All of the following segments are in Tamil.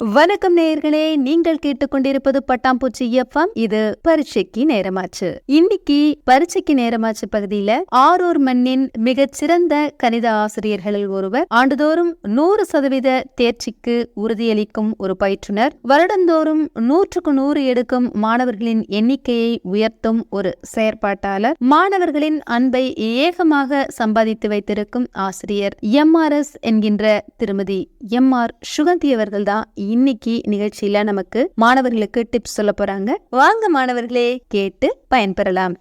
வணக்கம் நேயர்களே நீங்கள் கேட்டுக்கொண்டிருப்பது பட்டாம்பூச்சி எஃப்எம். இது பரீட்சைக்கு நேரமாச்சு. இன்னைக்கு பரீட்சைக்கு நேரமாச்சு பகுதியில ஆரூர் மண்ணின் மிகச்சிறந்த கணித ஆசிரியர்களில் ஒருவர் ஆண்டுதோறும் நூறு சதவீத தேர்ச்சிக்கு உறுதியளிக்கும் ஒரு பயிற்றுனர் வருடந்தோறும் நூற்றுக்கு நூறு எடுக்கும் மாணவர்களின் எண்ணிக்கையை உயர்த்தும் ஒரு செயற்பாட்டாளர் மாணவர்களின் அன்பை ஏகமாக சம்பாதித்து வைத்திருக்கும் ஆசிரியர் எம்ஆர்எஸ் என்கின்ற திருமதி எம் ஆர் சுகந்தி அவர்கள்தான் இன்னைக்கு நிகழ்ச்சியில நமக்கு மாணவர்களுக்கு டிப்ஸ் சொல்ல போறாங்க. வாங்க மாணவர்களே கேட்டு பயன்பெறலாம்.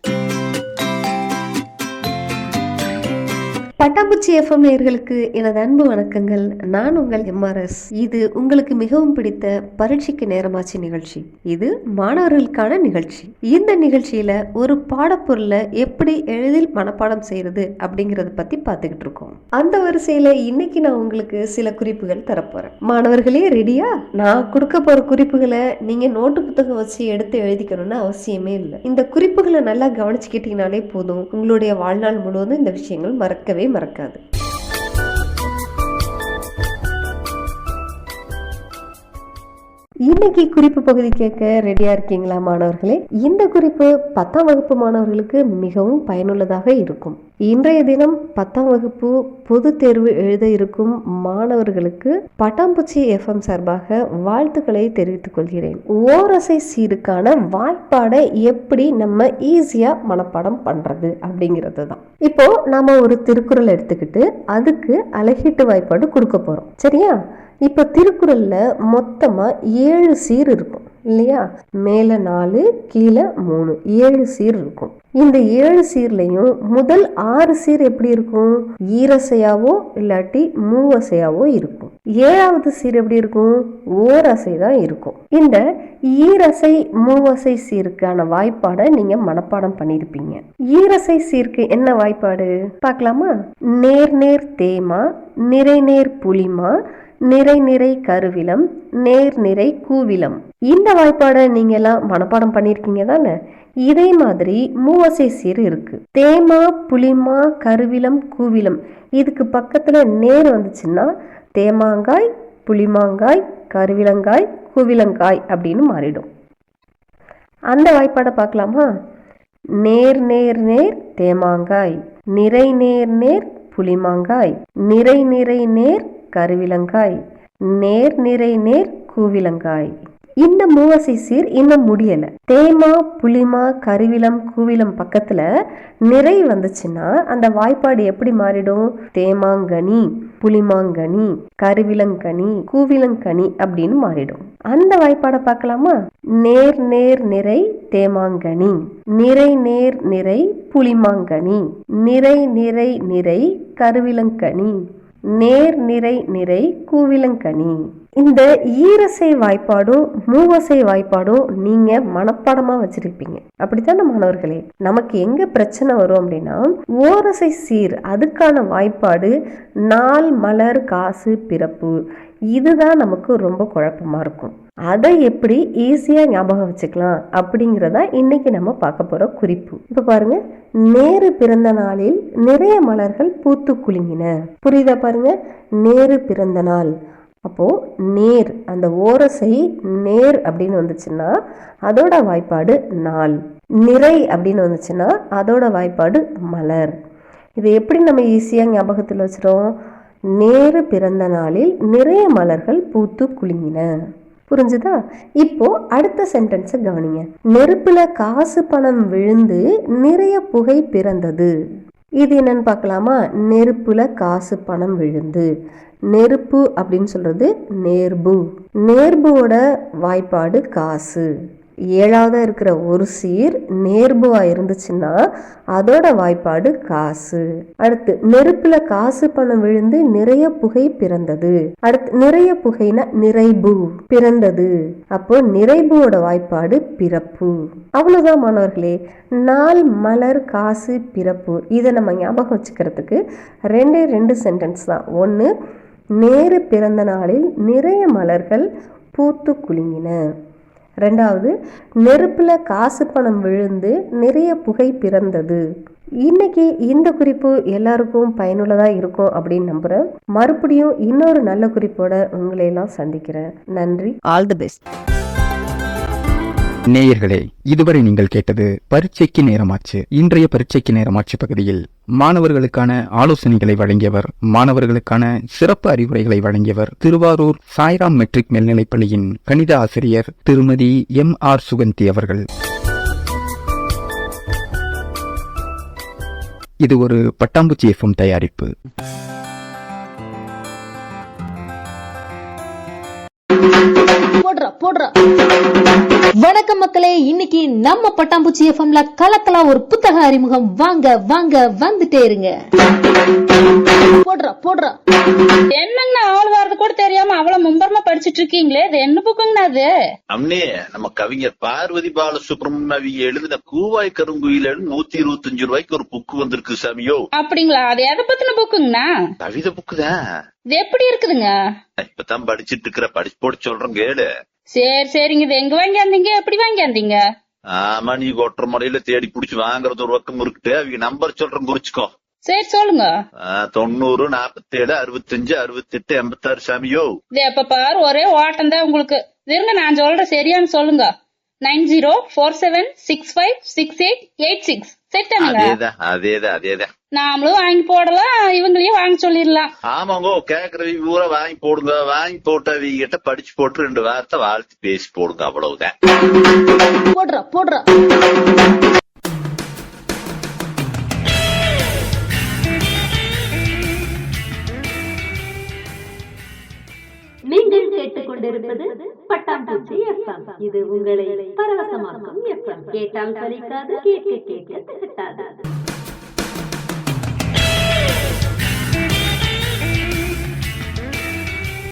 பட்டாம்பூச்சி எஃப்எம் நேயர்களுக்கு எனது அன்பு வணக்கங்கள். நான் உங்கள் எம்ஆர்எஸ் இது உங்களுக்கு மிகவும் பிடித்த பரீட்சைக்கு நேரமாச்சு நிகழ்ச்சி. இது மாணவர்களுக்கான நிகழ்ச்சி. இந்த நிகழ்ச்சியில ஒரு பாடப்பொருளை எப்படி எளிதில் மனப்பாடம் செய்யறது அப்படிங்கறத பத்தி பார்த்துக்கிட்டு இருக்கோம். அந்த வரிசையில இன்னைக்கு நான் உங்களுக்கு சில குறிப்புகள் தரப்போறேன். மாணவர்களே ரெடியா நான் கொடுக்க போற குறிப்புகளை நீங்க நோட்டு புத்தகம் வச்சு எடுத்து எழுதிக்கணும்னு அவசியமே இல்லை. இந்த குறிப்புகளை நல்லா கவனிச்சுக்கிட்டீங்கனாலே போதும். உங்களுடைய வாழ்நாள் முழுவதும் இந்த விஷயங்கள் மறக்கவே மறக்காது. இன்னைக்கு குறிப்பு பகுதி கேட்க ரெடியா இருக்கீங்களா மாணவர்களே? இந்த குறிப்பு பத்தாம் வகுப்பு மாணவர்களுக்கு மிகவும் பயனுள்ளதாக இருக்கும். இன்றைய தினம் பத்தாம் வகுப்பு பொது தேர்வு எழுத இருக்கும் மாணவர்களுக்கு பட்டாம்பூச்சி எஃப்எம் சார்பாக வாழ்த்துக்களை தெரிவித்துக் கொள்கிறேன். ஓரசை சீருக்கான வாய்ப்பாடை எப்படி நம்ம ஈஸியா மனப்பாடம் பண்றது அப்படிங்கிறது தான். இப்போ நாம ஒரு திருக்குறள் எடுத்துக்கிட்டு அதுக்கு அழகீட்டு வாய்ப்பாடு கொடுக்க போறோம். சரியா? இப்போ திருக்குறளில் மொத்தமாக ஏழு சீர் இருக்கும் இல்லையா? மேலே நாலு கீழே மூணு. ஏழு சீர் இருக்கும். இந்த ஏழு சீர்லையும் முதல் ஆறு சீர் எப்படி இருக்கும்? ஈரசையாவோ இல்லாட்டி மூவசையாவோ இருக்கும். ஏழாவது சீர் எப்படி இருக்கும்? ஓரசை தான் இருக்கும். இந்த ஈரசை மூவசை சீருக்கான வாய்ப்பாடை நீங்க மனப்பாடம் பண்ணியிருப்பீங்க ஈரசை சீருக்கு என்ன வாய்ப்பாடு? பார்க்கலாமா? நேர் நேர் தேமா நிறைநேர் புலிமா புளிமா நிறை நிறை கருவிலம் நேர் நிறை கூவிலம். இந்த வாய்ப்பாடை நீங்க எல்லாம் மனப்பாடம் பண்ணியிருக்கீங்க தானே? இதே மாதிரி மூவசை சீர் இருக்கு. தேமா புளிமா கருவிலம் கூவிலம். இதுக்கு பக்கத்துல நேர் வந்துச்சுன்னா தேமாங்காய் புளிமாங்காய் கருவிலங்காய் கூவிலங்காய் அப்படின்னு மாறிடும். அந்த வாய்ப்பாடை பார்க்கலாமா? நேர் நேர் நேர் தேமாங்காய் நிறை நேர் நேர் புளிமாங்காய் நிறை நிறை நேர் கருவிலங்காய் நேர் நிறை நேர் கூவிலங்காய். இந்த மூவசை சீர் இன்னும் முடியல. தேமா புளிமா கருவிலம் கூவிலம் பக்கத்துல நிறை வந்துச்சுன்னா அந்த வாய்ப்பாடு எப்படி மாறிடும்? தேமாங்கனி புளிமாங்கனி கருவிலங்கனி கூவிலங்கனி அப்படின்னு மாறிடும். அந்த வாய்ப்பாடை பார்க்கலாமா? நேர் நேர் நிறை தேமாங்கனி நிறை நேர் நிறை புளிமாங்கனி நிறை நிறை நிறை கருவிலங்கனி. நேர் நிறை நிறை கூவிலங்கனி. இந்த ஈரசை வாய்ப்பாடும் மூவசை வாய்ப்பாடும் நீங்க மனப்பாடமா வச்சிருப்பீங்க. அப்படித்தானே மாணவர்களே நமக்கு எங்க பிரச்சனை வரும் அப்படின்னா ஓரசை சீர் அதுக்கான வாய்ப்பாடு நாள் மலர் காசு பிறப்பு. இதுதான் நமக்கு ரொம்ப குழப்பமா இருக்கும். அதை எப்படி ஈஸியாக ஞாபகம் வச்சுக்கலாம் அப்படிங்கிறதா இன்னைக்கு நம்ம பார்க்க போகிற குறிப்பு. இப்போ பாருங்க நேரு பிறந்த நாளில் நிறைய மலர்கள் பூத்து குலுங்கின. புரியுதா பாருங்க? நேரு பிறந்த நாள். அப்போது நேர் அந்த ஓரசை நேர் அப்படின்னு வந்துச்சுன்னா அதோட வாய்ப்பாடு நாள். நிறை அப்படின்னு வந்துச்சுன்னா அதோட வாய்ப்பாடு மலர். இது எப்படி நம்ம ஈஸியாக ஞாபகத்தில் வச்சிரும் நேரு பிறந்த நாளில் நிறைய மலர்கள் பூத்து குலுங்கின. புரிஞ்சுதா? இப்போ அடுத்த சென்டென்ஸை கவனிங்க. நெருப்புல காசு பணம் விழுந்து நிறைய புகை பிறந்தது. இது என்னன்னு பார்க்கலாமா? நெருப்புல காசு பணம் விழுந்து. நெருப்பு அப்படின்னு சொல்றது நேர்பு. நேர்புவோட வாய்ப்பாடு காசு. ஏழாவதாக இருக்கிற ஒரு சீர் நேர்புவாக இருந்துச்சுன்னா அதோட வாய்ப்பாடு காசு. அடுத்து நெருப்பில் காசு பணம் விழுந்து நிறைய புகை பிறந்தது. அடுத்து நிறைய புகைனா நிறைபு பிறந்தது. அப்போ நிறைபுவோட வாய்ப்பாடு பிறப்பு. அவ்வளோதான் மாணவர்களே. நாள் மலர் காசு பிறப்பு. இதை நம்ம ஞாபகம் வச்சுக்கிறதுக்கு ரெண்டே ரெண்டு சென்டென்ஸ் தான். ஒன்று நேரு பிறந்த நாளில் நிறைய மலர்கள் பூத்து குலுங்கின. ரெண்டாவது நெருப்புல காசு பணம் விழுந்து நிறைய புகை பிறந்தது. இன்னைக்கு இந்த குறிப்பு எல்லாருக்கும் பயனுள்ளதா இருக்கும் அப்படின்னு நம்புறேன். மறுபடியும் இன்னொரு நல்ல குறிப்போட உங்களை எல்லாம் சந்திக்கிறேன். நன்றி. ஆல் தி பெஸ்ட் நேயர்களே இதுவரை நீங்கள் கேட்டது பரீட்சைக்கு நேரமாச்சு. இன்றைய பரீட்சைக்கு நேரமாச்சு பகுதியில் மாணவர்களுக்கான ஆலோசனைகளை வழங்கியவர் மாணவர்களுக்கான சிறப்பு அறிவுரைகளை வழங்கியவர் திருவாரூர் சாய்ராம் மெட்ரிக் மேல்நிலைப்பள்ளியின் கணித ஆசிரியர் திருமதி எம் ஆர் சுகந்தி அவர்கள். இது ஒரு பட்டாம்பூச்சி எஃப்எம் தயாரிப்பு. போடுறா போடுறா. வணக்கம் மக்களே இன்னைக்கு நம்ம பட்டாம்பூச்சி எஃப்எம்ல கலக்கலா ஒரு புத்தக அறிமுகம். வாங்க வாங்க வந்துட்டே இருங்க. போடுறா போடுறா. என்னங்கண்ணா ஆள் வர்றது கூட தெரியாம அவ்வளவு மும்பரமா படிச்சிட்டு இருக்கீங்களே? இது என்ன புக்குங்கண்ணா அது? அம்னே நம்ம கவிஞர் பார்வதி பாலசுப்ரமணியம் அவங்க எழுதின கூவாய் கருங்குயில நூத்தி இருபத்தஞ்சு ரூபாய்க்கு ஒரு புக்கு வந்திருக்கு சாமியோ. அப்படிங்களா? அது எதை பத்தின புக்குங்கண்ணா? கவிதை புக்கு தான் இது எப்படி இருக்குதுங்க? இப்பதான் படிச்சிட்டு இருக்கிற படிச்சு போட்டு சொல்றேன் கேளு. சரி சரிங்க. இது எங்க வாங்கியாந்தீங்க? எப்படி வாங்கியாந்தீங்க? ஆமா நீ கொட்டுற முறையில தேடி புடிச்சு வாங்குறது ஒரு பக்கம் இருக்குட்டு அவங்க நம்பர் சொல்றேன் குறிச்சுக்கோ. சரி சொல்லுங்க. தொண்ணூறு நாப்பத்தேழு அறுபத்தஞ்சு அறுபத்தெட்டு எண்பத்தாறு சாமியோ இது எப்ப பாரு ஒரே ஓட்டம் தான் உங்களுக்கு. இருங்க நான் சொல்றேன் சரியான்னு சொல்லுங்க. Nine zero four seven six five six eight eight six. Set அதேதான் அதேதான் அதேதான். நாமளும் வாங்கி போடலாம் இவங்களையும் வாங்க சொல்லிடலாம். ஆமாங்கோ கேக்குறவங்க பூரா வாங்கி போடுங்க வாங்கி போட்டு அவங்க கிட்ட படிச்சு போட்டு ரெண்டு வார்த்தை வாழ்த்து பேசி போடுங்க அவ்வளவுதான். போடுறா போடுறா. பட்டாம்பூச்சி எஃப்எம் இது உங்களை பரவசமாக்கும் எஃப்எம் கேட்டால் சலிக்காது கேட்க கேட்க திகட்டாது